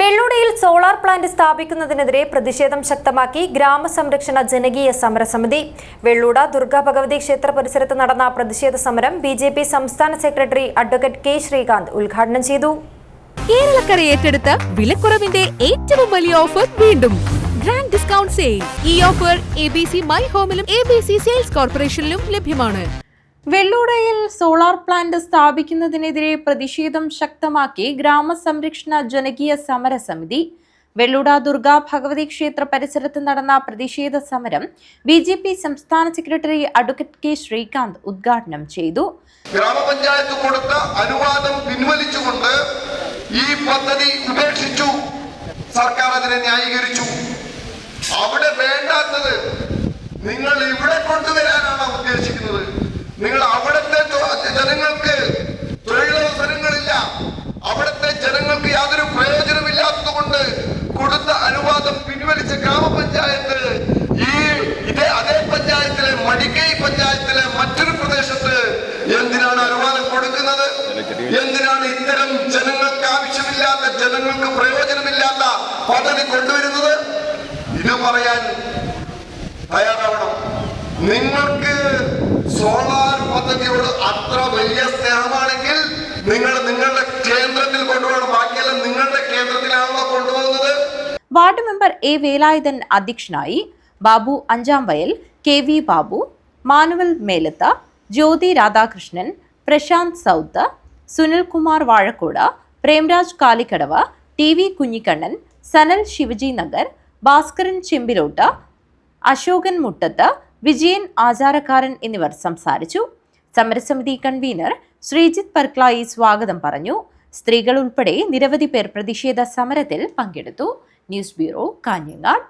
വെള്ളൂടയിൽ solar plant സ്ഥാപിക്കുന്നതിനെതിരെ പ്രതിഷേധം ശക്തമാക്കി ഗ്രാമസംരക്ഷണ ജനകീയ സമരസമിതി. വെള്ളൂട ദുർഗാ ഭഗവതി ക്ഷേത്ര പരിസരത്ത് നടന്ന പ്രതിഷേധ സമരം ബി സംസ്ഥാന സെക്രട്ടറി അഡ്വക്കേറ്റ് കെ ശ്രീകാന്ത് ഉദ്ഘാടനം ചെയ്തു. കേരളക്കര ഏറ്റെടുത്ത വിലക്കുറവിന്റെ ഏറ്റവും വലിയ ഓഫർ വീണ്ടും. ഗ്രാൻഡ് ഡിസ്കൗണ്ട് സെയിൽ ഈ offer A B C my ഹോമിലും A B C sales കോർപ്പറേഷനിലും ലഭ്യമാണ്. വെള്ളൂടയിൽ സോളാർ പ്ലാന്റ് സ്ഥാപിക്കുന്നതിനെതിരെ പ്രതിഷേധം ശക്തമാക്കി ഗ്രാമസംരക്ഷണ ജനകീയ സമരസമിതി. വെള്ളൂട ദുർഗാ ഭഗവതി ക്ഷേത്ര പരിസരത്ത് നടന്ന പ്രതിഷേധ സമരം ബി ജെ പി സംസ്ഥാന സെക്രട്ടറി അഡ്വക്കേറ്റ് കെ ശ്രീകാന്ത് ഉദ്ഘാടനം ചെയ്തു. ഗ്രാമപഞ്ചായത്ത് കൊടുത്ത അനുവാദം പിൻവലിച്ചുകൊണ്ട് ഈ പദ്ധതി ഉപേക്ഷിച്ചു. സർക്കാർ അതിനെ ന്യായീകരിച്ചു. അവിടെ വേണ്ടാത്തത് നിങ്ങൾ അവിടുത്തെ ജനങ്ങൾക്ക് തൊഴിലവസരങ്ങളില്ല. അവിടുത്തെ ജനങ്ങൾക്ക് യാതൊരു പ്രയോജനമില്ലാത്തത് കൊണ്ട് കൊടുത്ത അനുവാദം പിൻവലിച്ച ഗ്രാമപഞ്ചായത്ത് ഈ ഇതേ അതേ പഞ്ചായത്തിലെ മടിക്കൈ പഞ്ചായത്തിലെ മറ്റൊരു പ്രദേശത്ത് എന്തിനാണ് അനുവാദം കൊടുക്കുന്നത്? എന്തിനാണ് ഇത്തരം ജനങ്ങൾക്ക് ആവശ്യമില്ലാത്ത ജനങ്ങൾക്ക് പ്രയോജനമില്ലാത്ത പദ്ധതി കൊണ്ടുവരുന്നത്? ഇത് പറയാൻ തയ്യാറാവണം. നിങ്ങൾക്ക് സോളാർ പദ്ധതിയോട് അത്ര വലിയ സ്നേഹമാണെങ്കിൽ നിങ്ങൾ നിങ്ങളുടെ കേന്ദ്രത്തിൽ കൊണ്ടുപോകണം ബാക്കിയെല്ലാം നിങ്ങളുടെ കേന്ദ്രത്തിലാണല്ലോ കൊണ്ടുപോകുന്നത്. വാർഡ് മെമ്പർ എ വേലായുധൻ അധ്യക്ഷനായി Babu Anchamvayal K V Babu Manuel Melath Jyothi Radhakrishnan Prashanth south Sunilkumar Vazhakode Premraj Kalikkadavu T V Kunhikannan Sanal Shivaji Nagar Bhaskaran Chembilott Ashokan Muttath Vijayan ആചാരക്കാരൻ എന്നിവർ സംസാരിച്ചു. സമരസമിതി കൺവീനർ ശ്രീജിത്ത് പർക്ലായി സ്വാഗതം പറഞ്ഞു. സ്ത്രീകൾ ഉൾപ്പെടെ നിരവധി പേർ പ്രതിഷേധ സമരത്തിൽ പങ്കെടുത്തു. News bureau Kanhangad.